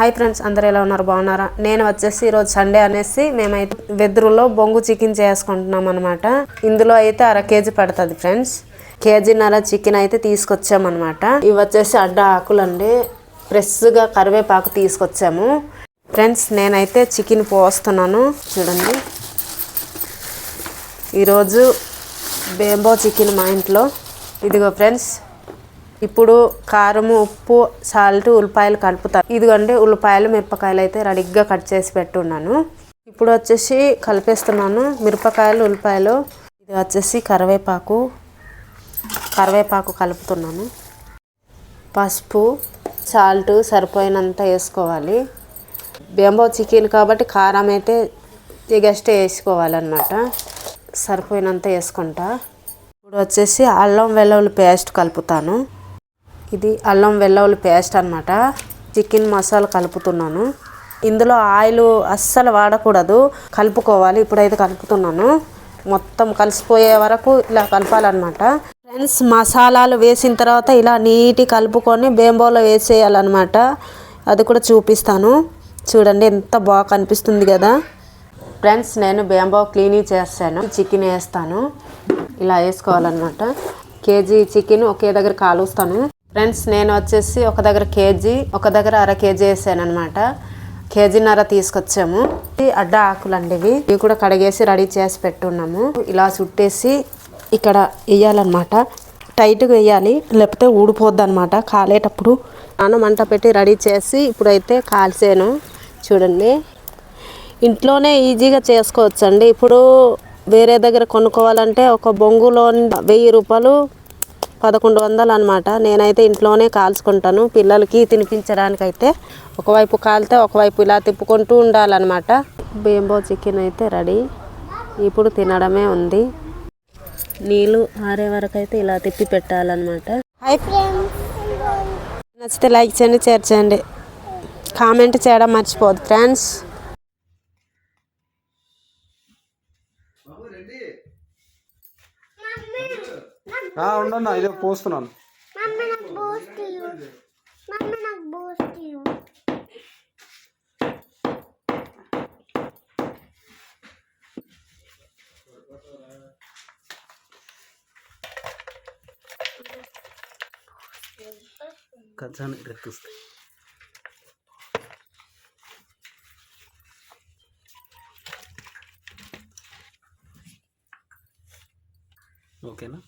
Hi friends అందరు ఎలా ఉన్నారు? బాగున్నారా? నేను వచ్చేసి ఈరోజు సండే అనేసి మేమైతే వెదురులో బొంగు చికెన్ చేసుకుంటున్నాం అనమాట ఇందులో అయితే అర కేజీ పడుతుంది ఫ్రెండ్స్ కేజీన్నర చికెన్ అయితే తీసుకొచ్చామన్నమాట. ఇవి వచ్చేసి అడ్డ ఆకులండి. ఫ్రెష్గా కరివేపాకు తీసుకొచ్చాము. ఫ్రెండ్స్ నేనైతే చికెన్ పోస్తున్నాను. చూడండి. ఈరోజు బేంబో చికెన్ మా ఇంట్లో. ఇదిగో ఫ్రెండ్స్ ఇప్పుడు కారము ఉప్పు సాల్ట్ ఉల్లిపాయలు కలుపుతాను. ఇదిగోండి ఉల్లిపాయలు మిరపకాయలు అయితే రెడీగా కట్ చేసి పెట్టున్నాను. ఇప్పుడు వచ్చేసి కలిపేస్తున్నాను మిరపకాయలు ఉల్లిపాయలు. ఇది వచ్చేసి కరివేపాకు. కరివేపాకు కలుపుతున్నాను. పసుపు సాల్ట్ సరిపోయినంత వేసుకోవాలి. బెంబో చికెన్ కాబట్టి కారం అయితే జస్ట్ వేసుకోవాలన్నమాట. సరిపోయినంత వేసుకుంటా. ఇప్పుడు వచ్చేసి అల్లం వెల్లుల్లి పేస్ట్ కలుపుతాను. ఇది అల్లం వెల్లుల్లి పేస్ట్ అనమాట చికెన్ మసాలా కలుపుతున్నాను. ఇందులో ఆయిల్ అస్సలు వాడకూడదు. కలుపుకోవాలి. ఇప్పుడైతే కలుపుతున్నాను. మొత్తం కలిసిపోయే వరకు ఇలా కలపాలన్నమాట. ఫ్రెండ్స్ మసాలాలు వేసిన తర్వాత ఇలా నీటి కలుపుకొని బేంబోలో వేసేయాలన్నమాట. అది కూడా చూపిస్తాను. చూడండి ఎంత బాగా కనిపిస్తుంది కదా. ఫ్రెండ్స్ నేను బేంబో క్లీనింగ్ చేస్తాను చికెన్ వేస్తాను. ఇలా వేసుకోవాలన్నమాట. కేజీ చికెన్ ఒకే దగ్గర కాలుస్తాను. ఫ్రెండ్స్ నేను వచ్చేసి ఒక దగ్గర కేజీ ఒక దగ్గర అర కేజీ వేసాను అనమాట కేజీన్నర తీసుకొచ్చాము. అడ్డ అడ్డ ఆకులండి ఇవి ఇవి కూడా కడిగేసి రెడీ చేసి పెట్టున్నాము. ఇలా చుట్టేసి ఇక్కడ వేయాలన్నమాట. టైట్గా వేయాలి లేకపోతే ఊడిపోద్ది అనమాట కాలేటప్పుడు. నాన్న మంట పెట్టి రెడీ చేసి ఇప్పుడైతే కాల్చాను. చూడండి. ఇంట్లోనే ఈజీగా చేసుకోవచ్చండి. ఇప్పుడు వేరే దగ్గర కొనుక్కోవాలంటే ఒక బొంగులో వెయ్యి రూపాయలు పదకొండు వందలు అనమాట నేనైతే ఇంట్లోనే కాల్చుకుంటాను. పిల్లలకి తినిపించడానికైతే ఒకవైపు కాలితే ఒకవైపు ఇలా తిప్పుకుంటూ ఉండాలన్నమాట. బేంబో చికెన్ అయితే రెడీ. ఇప్పుడు తినడమే ఉంది. నీళ్ళు ఆరే వరకు అయితే ఇలా తిప్పి పెట్టాలన్నమాట. నచ్చితే లైక్ చేయండి షేర్ చేయండి. కామెంట్ చేయడం మర్చిపోదు ఫ్రెండ్స్. ఉండన్నా ఇదే పోస్తున్నాను. ఖర్చాన్ని రెక్కిస్తాయి ఓకేనా?